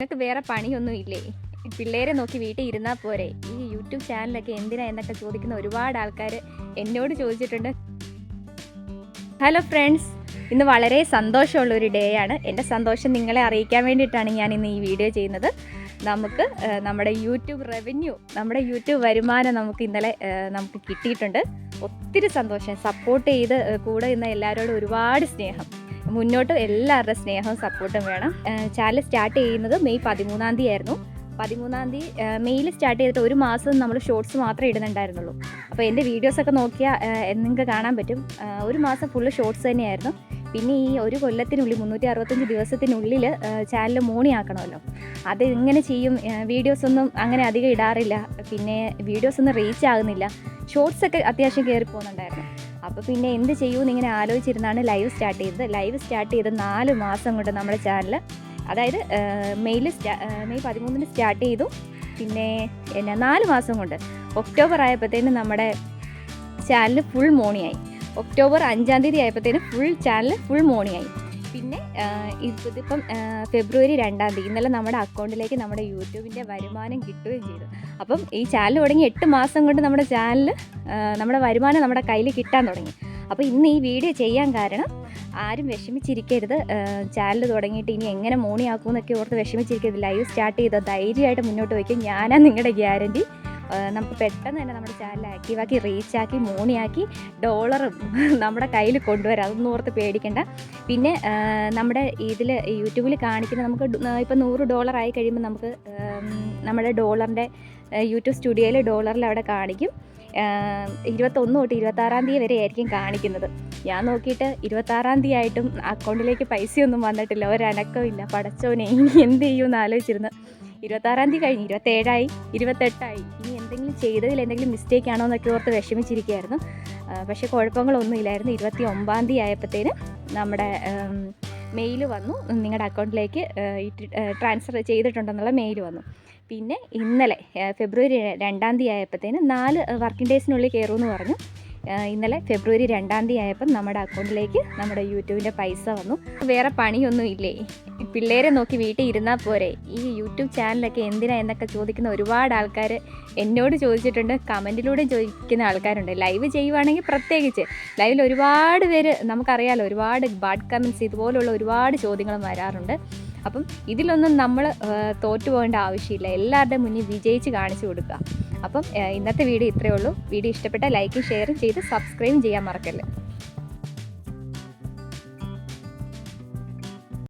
നിങ്ങൾക്ക് വേറെ പണിയൊന്നും ഇല്ലേ? പിള്ളേരെ നോക്കി വീട്ടിൽ ഇരുന്നാൽ പോരെ. ഈ യൂട്യൂബ് ചാനലൊക്കെ എന്തിനാ എന്നൊക്കെ ചോദിക്കുന്ന ഒരുപാട് ആൾക്കാർ എന്നോട് ചോദിച്ചിട്ടുണ്ട്. ഹലോ ഫ്രണ്ട്സ് ഇന്ന് വളരെ സന്തോഷമുള്ള ഒരു ഡേ ആണ്. എന്റെ സന്തോഷം നിങ്ങളെ അറിയിക്കാൻ വേണ്ടിയിട്ടാണ് ഞാൻ ഇന്ന് ഈ വീഡിയോ ചെയ്യുന്നത്. നമുക്ക് നമ്മുടെ യൂട്യൂബ് റവന്യൂ നമ്മുടെ യൂട്യൂബ് വരുമാനം നമുക്ക് ഇന്നലെ നമുക്ക് കിട്ടിയിട്ടുണ്ട്. ഒത്തിരി സന്തോഷം. സപ്പോർട്ട് ചെയ്ത് കൂടെ ഇന്ന് എല്ലാവരോടും ഒരുപാട് സ്നേഹം. മുന്നോട്ട് എല്ലാവരുടെ സ്നേഹവും സപ്പോർട്ടും വേണം. ചാനൽ സ്റ്റാർട്ട് ചെയ്യുന്നത് മെയ് പതിമൂന്നാം തീയതി ആയിരുന്നു. പതിമൂന്നാം തീയതി മെയിൽ സ്റ്റാർട്ട് ചെയ്തിട്ട് ഒരു മാസം നമ്മൾ ഷോർട്സ് മാത്രമേ ഇടുന്നുണ്ടായിരുന്നുള്ളൂ. അപ്പോൾ എന്റെ വീഡിയോസൊക്കെ നോക്കിയാൽ നിങ്ങൾക്ക് കാണാൻ പറ്റും. ഒരു മാസം ഫുള്ള് ഷോർട്സ് തന്നെയായിരുന്നു. പിന്നെ ഈ ഒരു കൊല്ലത്തിനുള്ളിൽ മുന്നൂറ്റി അറുപത്തഞ്ച് ദിവസത്തിനുള്ളിൽ ചാനൽ മോണിയാക്കണമല്ലോ അത് ഇങ്ങനെ ചെയ്യും. വീഡിയോസ് ഒന്നും അങ്ങനെ അധികം ഇടാറില്ല. പിന്നെ വീഡിയോസ് ഒന്നും റീച്ച് ആകുന്നില്ല. ഷോർട്സ് ഒക്കെ അത്യാവശ്യം കയറി പോകുന്നുണ്ടായിരുന്നു. അപ്പോൾ പിന്നെ എന്ത് ചെയ്യുമെന്ന് ഇങ്ങനെ ആലോചിച്ചിരുന്നാണ് ലൈവ് സ്റ്റാർട്ട് ചെയ്തത്. ലൈവ് സ്റ്റാർട്ട് ചെയ്ത് നാല് മാസം കൊണ്ട് നമ്മുടെ ചാനൽ അതായത് മെയ്യിൽ സ്റ്റാ മെയ് പതിമൂന്നിന് സ്റ്റാർട്ട് ചെയ്തു. പിന്നെ എന്നാ നാല് മാസം കൊണ്ട്. ഒക്ടോബർ ആയപ്പോഴത്തേനും നമ്മുടെ ചാനൽ ഫുൾ മോണിയായി ഒക്ടോബർ അഞ്ചാം തീയതി ആയപ്പോഴത്തേനും ഫുൾ ചാനൽ ഫുൾ മോണിയായി പിന്നെ ഇതിപ്പം ഫെബ്രുവരി രണ്ടാം തീയതി. ഇന്നലെ നമ്മുടെ അക്കൗണ്ടിലേക്ക് നമ്മുടെ യൂട്യൂബിന്റെ വരുമാനം കിട്ടുകയും ചെയ്തു. അപ്പം ഈ ചാനൽ തുടങ്ങി എട്ട് മാസം കൊണ്ട് നമ്മുടെ ചാനൽ നമ്മുടെ വരുമാനം നമ്മുടെ കയ്യിൽ കിട്ടാൻ തുടങ്ങി. അപ്പോൾ ഇന്ന് ഈ വീഡിയോ ചെയ്യാൻ കാരണം ആരും വിഷമിച്ചിരിക്കരുത്. ചാനൽ തുടങ്ങിയിട്ട് ഇനി എങ്ങനെ മോണിയാക്കും എന്നൊക്കെ ഓർത്ത് വിഷമിച്ചിരിക്കരുത്. ലൈവ് സ്റ്റാർട്ട് ചെയ്ത് ധൈര്യമായിട്ട് മുന്നോട്ട് വയ്ക്കും. ഞാനാ നിങ്ങളുടെ ഗ്യാരന്റി നമുക്ക് പെട്ടെന്ന് തന്നെ നമ്മുടെ ചാനൽ ആക്റ്റീവാക്കി റീച്ചാക്കി മോണിയാക്കി ഡോളറും നമ്മുടെ കയ്യിൽ കൊണ്ടുവരാം. അതൊന്നും ഓർത്ത് പേടിക്കേണ്ട. പിന്നെ നമ്മുടെ ഇതിൽ യൂട്യൂബിൽ കാണിക്കുന്ന നമുക്ക് ഇപ്പം നൂറ് ഡോളർ ആയി കഴിയുമ്പോൾ നമുക്ക് നമ്മുടെ ഡോളറിന്റെ യൂട്യൂബ് സ്റ്റുഡിയോയിൽ ഡോളറിൽ അവിടെ കാണിക്കും. ഇരുപത്തൊന്ന് തൊട്ട് ഇരുപത്താറാം തീയതി വരെ ആയിരിക്കും കാണിക്കുന്നത്. ഞാൻ നോക്കിയിട്ട് ഇരുപത്താറാം തീയതി ആയിട്ടും അക്കൗണ്ടിലേക്ക് പൈസയൊന്നും വന്നിട്ടില്ല. ഒരനക്കവും ഇല്ല. പടച്ചോനെ ഇനി എന്ത് ചെയ്യുമെന്ന് ആലോചിച്ചിരുന്നു. ഇരുപത്താറാം തീയതി കഴിഞ്ഞ് ഇരുപത്തേഴായി ഇരുപത്തെട്ടായി. ഇനി എന്തെങ്കിലും ചെയ്തതിൽ എന്തെങ്കിലും മിസ്റ്റേക്ക് ആണോ എന്നൊക്കെ ഓർത്ത് വിഷമിച്ചിരിക്കുകയായിരുന്നു. പക്ഷേ കുഴപ്പങ്ങളൊന്നും ഇല്ലായിരുന്നു ഇരുപത്തി ഒമ്പതാം തീയതി ആയപ്പോഴത്തേന് നമ്മുടെ മെയിൽ വന്നു. നിങ്ങളുടെ അക്കൗണ്ടിലേക്ക് ട്രാൻസ്ഫർ ചെയ്തിട്ടുണ്ടെന്നുള്ള മെയിൽ വന്നു. പിന്നെ ഇന്നലെ ഫെബ്രുവരി രണ്ടാം തീയതി ആയപ്പോഴത്തേന് നാല് വർക്കിംഗ് ഡേയ്സിനുള്ളിൽ കയറുമെന്ന് പറഞ്ഞു. ഇന്നലെ ഫെബ്രുവരി രണ്ടാം തീയതി ആയപ്പം നമ്മുടെ അക്കൗണ്ടിലേക്ക് നമ്മുടെ യൂട്യൂബിന്റെ പൈസ വന്നു. വേറെ പണിയൊന്നും ഇല്ലേ? പിള്ളേരെ നോക്കി വീട്ടിൽ ഇരുന്നാൽ പോരെ. ഈ യൂട്യൂബ് ചാനലൊക്കെ എന്തിനാ എന്നൊക്കെ ചോദിക്കുന്ന ഒരുപാട് ആൾക്കാർ എന്നോട് ചോദിച്ചിട്ടുണ്ട്. കമന്റിലൂടെ ചോദിക്കുന്ന ആൾക്കാരുണ്ട്. ലൈവ് ചെയ്യുവാണെങ്കിൽ പ്രത്യേകിച്ച്. ലൈവിൽ ഒരുപാട് പേര് നമുക്കറിയാലോ ഒരുപാട് ബാഡ് കമന്റ്സ് ഇതുപോലുള്ള ഒരുപാട് ചോദ്യങ്ങളും വരാറുണ്ട്. അപ്പം ഇതിലൊന്നും നമ്മൾ തോറ്റു പോകേണ്ട ആവശ്യമില്ല. എല്ലാവരുടെയും മുന്നിൽ വിജയിച്ച് കാണിച്ചു കൊടുക്കുക. അപ്പം ഇന്നത്തെ വീഡിയോ ഇത്രയേ ഉള്ളൂ. വീഡിയോ ഇഷ്ടപ്പെട്ട ലൈക്കും ഷെയറും ചെയ്ത് സബ്സ്ക്രൈബും ചെയ്യാൻ മറക്കല്ലേ.